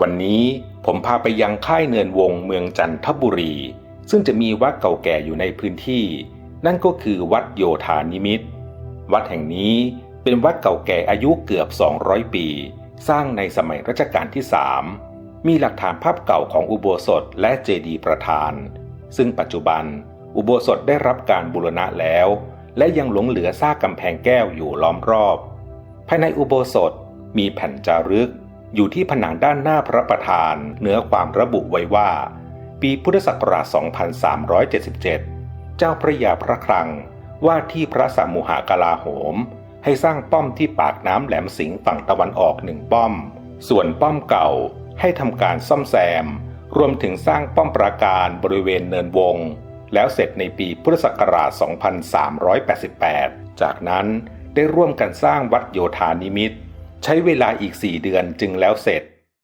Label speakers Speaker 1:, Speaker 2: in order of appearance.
Speaker 1: วันนี้ผมพาไปยังค่ายเนินวงเมืองจันทบุรี ซึ่งจะมีวัดเก่าแก่อยู่ในพื้นที่ นั่นก็คือวัดโยธานิมิต วัดแห่งนี้เป็นวัดเก่าแก่อายุเกือบ 200 ปี สร้างในสมัยรัชกาลที่ 3 มีหลักฐานภาพเก่าของอุโบสถและเจดีย์ประธาน ซึ่งปัจจุบันอุโบสถได้รับการบูรณะแล้ว และยังหลงเหลือซากกำแพงแก้วอยู่ล้อมรอบ ภายในอุโบสถมีแผ่นจารึก อยู่ที่ผนังด้านหน้าพระประธานเนื้อความระบุไว้ว่า ปีพุทธศักราช 2377 เจ้าพระยาพระคลังว่าที่พระสมุหากลาโหม ให้สร้างป้อมที่ปากน้ำแหลมสิงห์ฝั่งตะวันออกหนึ่งป้อม ส่วนป้อมเก่าให้ทำการซ่อมแซม รวมถึงสร้างป้อมปราการบริเวณเนินวง แล้วเสร็จในปีพุทธศักราช 2388 จากนั้นได้ร่วมกันสร้างวัดโยธานิมิตร ใช้เวลาอีก 4 เดือนจึงแล้วเสร็จ